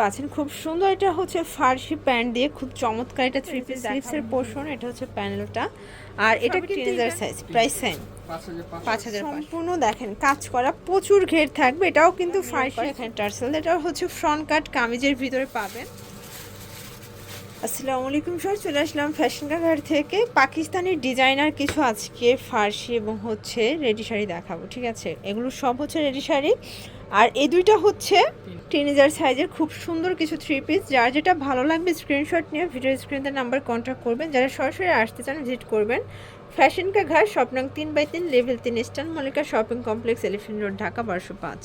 পাচ্ছেন। খুব সুন্দর এটা হচ্ছে ফার্সি প্যান্ট দিয়ে খুব চমৎকার এটা থ্রি পিস স্লিভসের পোর্শন এটা হচ্ছে প্যানেলটা। আর এটা টিনেজার সাইজ প্রাইস সেম সম্পূর্ণ দেখেন কাজ করা প্রচুর ঘের থাকবে এটাও কিন্তু ফার্সি এখানে টার্সেল এটাও হচ্ছে ফ্রন্ট কাট কামিজের ভিতরে পাবেন। আসসালামু আলাইকুম স্যার চলে আসলাম ফ্যাশন ঘাট থেকে। পাকিস্তানি ডিজাইনার কিছু আজকে ফার্সি এবং হচ্ছে রেডি শাড়ি দেখাবো ঠিক আছে? এগুলো সব হচ্ছে রেডি শাড়ি। আর এই দুইটা হচ্ছে টিনেজার সাইজের খুব সুন্দর কিছু থ্রি পিস যার যেটা ভালো লাগবে স্ক্রিনশট নিয়ে ভিডিও স্ক্রিনের নাম্বার কন্ট্যাক্ট করবেন। যারা সরাসরি আসতে চান ভিজিট করবেন। ফ্যাশন কা ঘাট স্বপ্নাং তিন বাই তিন লেভেল তিন eastern Mallika shopping complex elephant road Dhaka বারোশো পাঁচ।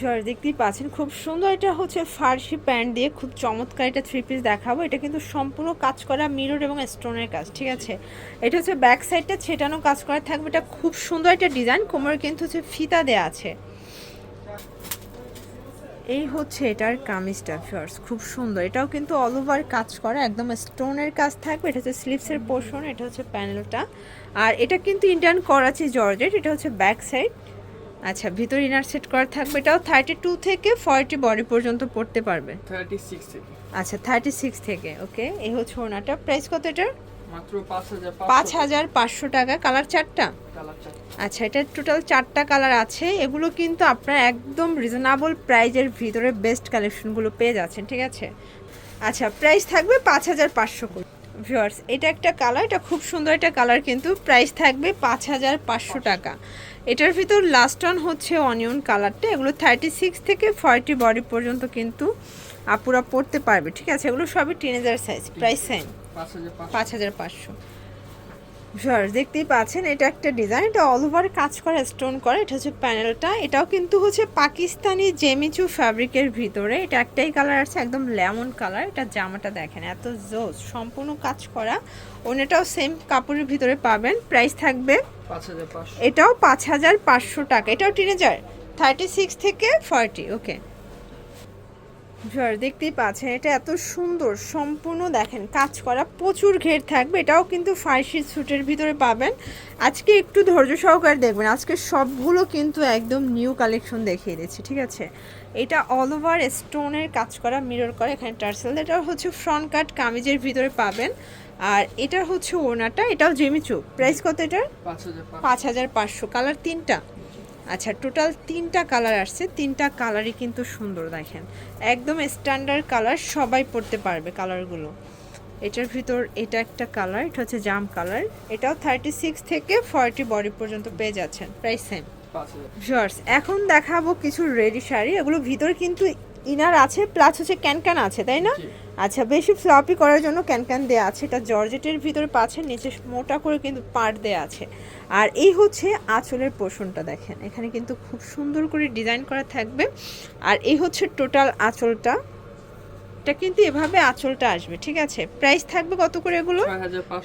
জ্বর দেখতেই পাচ্ছেন খুব সুন্দর এটা হচ্ছে ফার্সি প্যান্ট দিয়ে খুব চমৎকার এটা থ্রি পিস দেখাবো। এটা কিন্তু সম্পূর্ণ কাজ করা মিরর এবং স্টোনের কাজ ঠিক আছে? এটা হচ্ছে ব্যাক সাইডটা ছেটানো কাজ করা থাকবে। এটা খুব সুন্দর একটা ডিজাইন কোমরে কিন্তু হচ্ছে ফিতা দেয়া আছে। এই হচ্ছে এটার কামিজটা ফিয়ার্স খুব সুন্দর। এটাও কিন্তু অল ওভার কাজ করা একদম স্টোনের কাজ থাকবে। এটা হচ্ছে স্লিপসের পোর্শন এটা হচ্ছে প্যানেলটা আর এটা কিন্তু ইন্ডিয়ান করাচি জর্জেট এটা হচ্ছে ব্যাক সাইড আচ্ছা ভিতর ইনার সেট করা থাকবে। এটাও থার্টি টু থেকে ফর্টি বডি পর্যন্ত পড়তে পারবে। থার্টি সিক্স থেকে। আচ্ছা থার্টি সিক্স থেকে ওকে এই হচ্ছে ওনাটা প্রাইস কত এটার? পাঁচ হাজার পাঁচশো টাকা। কালার চারটা? আচ্ছা এটা টোটাল চারটা কালার আছে। এগুলো কিন্তু আপনারা একদম রিজনেবল প্রাইজের ভিতরে বেস্ট কালেকশনগুলো পেয়ে যাচ্ছেন ঠিক আছে? আচ্টা প্রাইস থাকবে পাঁচ হাজার পাঁচশো করে। ভিউয়ার্স এটা একটা কালার এটা খুব সুন্দর একটা কালার কিন্তু প্রাইস থাকবে পাঁচ হাজার পাঁচশো টাকা। এটার ভিতর লাস্ট অন হচ্ছে অনিয়ন কালারটা। এগুলো থার্টি সিক্স থেকে ফর্টি বডি পর্যন্ত কিন্তু আপুরা পড়তে পারবে ঠিক আছে? এগুলো সবই টিনেজার সাইজ প্রাইস সেম পাঁচ হাজার পাঁচ পাঁচ হাজার পাঁচশো। ভিউয়ার্স দেখতেই পাচ্ছেন এটা একটা ডিজাইন এটা অল ওভার কাজ করা স্টোন করা এটা হচ্ছে প্যানেলটা এটাও কিন্তু হচ্ছে পাকিস্তানি জেমিচু ফ্যাব্রিকের ভিতরে। এটা একটাই কালার আছে একদম লেমন কালার এটা জামাটা দেখেন এত জোস সম্পূর্ণ কাজ করা। ওনাটাও সেম কাপড়ের ভিতরে পাবেন প্রাইস থাকবে পাঁচ হাজার এটাও পাঁচ হাজার পাঁচশো টাকা এটাও টিনেজার থার্টি সিক্স থেকে ফর্টি ওকে ভিউয়ার দেখতেই পাচ্ছেন এটা এত সুন্দর সম্পূর্ণ দেখেন কাজ করা প্রচুর ঘের থাকবে এটাও কিন্তু ফার্সি স্যুটের ভিতরে পাবেন। আজকে একটু ধৈর্য সহকারে দেখবেন আজকে সবগুলো কিন্তু একদম নিউ কালেকশন দেখিয়ে দিচ্ছি ঠিক আছে? এটা অল ওভার স্টোনের কাজ করা মিরর করা এখানে টার্সেল এটা হচ্ছে ফ্রন্ট কাট কামিজের ভিতরে পাবেন। আর এটা হচ্ছে ওনাটা এটাও জেমিচু প্রাইস কত এটার? পাঁচ হাজার পাঁচ পাঁচ হাজার পাঁচশো কালার তিনটা। আচ্ছা টোটাল তিনটা কালার আসছে। তিনটা কালারই কিন্তু সুন্দর দেখেন। একদম স্ট্যান্ডার্ড কালার সবাই পড়তে পারবে কালারগুলো এটার ভিতর এটা একটা কালার এটা হচ্ছে জাম কালার এটাও থার্টি সিক্স থেকে ফর্টি বডি পর্যন্ত পেয়ে যাচ্ছেন প্রাইস সেম ভিউয়ার্স এখন দেখাবো কিছু রেডি শাড়ি এগুলো ভিতর কিন্তু ইনার আছে প্লাস হচ্ছে ক্যানক্যান আছে তাই না? আচ্ছা বেশি ফ্লপি করার জন্য ক্যানক্যান দেওয়া আছে এটা জর্জেটের ভিতরে পাচ্ছে নিচে মোটা করে কিন্তু পাট দেওয়া আছে। আর এই হচ্ছে আঁচলের পোষণটা দেখেন। এখানে কিন্তু খুব সুন্দর করে ডিজাইন করা থাকবে। আর এই হচ্ছে টোটাল আঁচলটা। এটা কিন্তু এভাবে আঁচলটা আসবে ঠিক আছে? প্রাইস থাকবে কত করে এগুলো?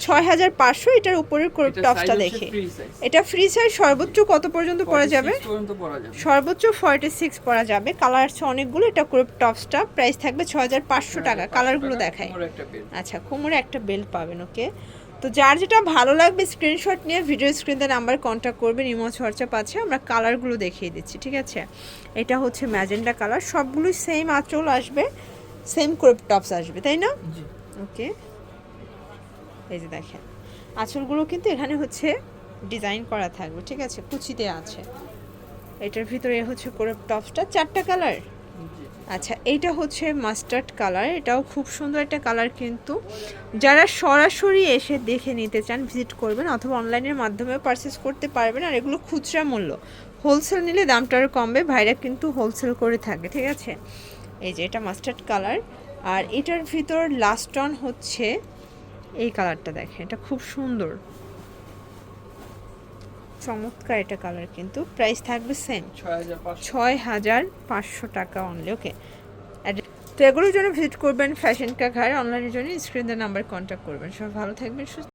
ছয় হাজার পাঁচশো ছয় এটার উপরের এটা টপসটা দেখে। এটা ফ্রি সাইজ সর্বোচ্চ কত পর্যন্ত পরা যাবে? সর্বোচ্চ ফর্টি সিক্স পরা যাবে। কালার আছে অনেকগুলো এটা ক্রপ টপসটা প্রাইস থাকবে ছ হাজার পাঁচশো টাকা কালারগুলো দেখায় আচ্ছা কোমরে একটা বেল্ট পাবেন ওকে তো যার যেটা ভালো লাগবে স্ক্রিনশট নিয়ে ভিডিও স্ক্রিনে নাম্বার কন্ট্যাক্ট করবেন ইমো চর্চা পাচ্ছে আমরা কালারগুলো দেখিয়ে দিচ্ছি ঠিক আছে? এটা হচ্ছে ম্যাজেন্ডা কালার সবগুলোই সেম আঁচল আসবে। সেম ক্রপ টপস আসবে তাই না? ওকে এই যে দেখেন আঁচলগুলো কিন্তু এখানে হচ্ছে ডিজাইন করা থাকবে ঠিক আছে? কুচিতে আছে। এটার ভিতরে হচ্ছে করে টপসটা চারটা কালার আচ্ছা এইটা হচ্ছে মাস্টার্ড কালার এটাও খুব সুন্দর একটা কালার কিন্তু। যারা সরাসরি এসে দেখে নিতে চান ভিজিট করবেন অথবা অনলাইনের মাধ্যমে পারচেস করতে পারবেন আর এগুলো খুচরা মূল্য। হোলসেল নিলে দামটা আরও কমবে ভাইরা কিন্তু হোলসেল করে থাকে ঠিক আছে? এই যে এটা মাস্টার্ড কালার আর এটার ভিতর লাস্ট অন হচ্ছে এই কালারটা দেখেন এটা খুব সুন্দর। চমৎকার এটা কালার কিন্তু প্রাইস থাকবে সেম ছয় হাজার পাঁচশো। ছয় হাজার পাঁচশো টাকা অনলি ওকে তো এগুলোর জন্য ভিজিট করবেন ফ্যাশন কা ঘাড় অনলাইনের জন্য স্ক্রিনের নাম্বার কন্ট্যাক্ট করবেন। সব ভালো থাকবেন সুস্থ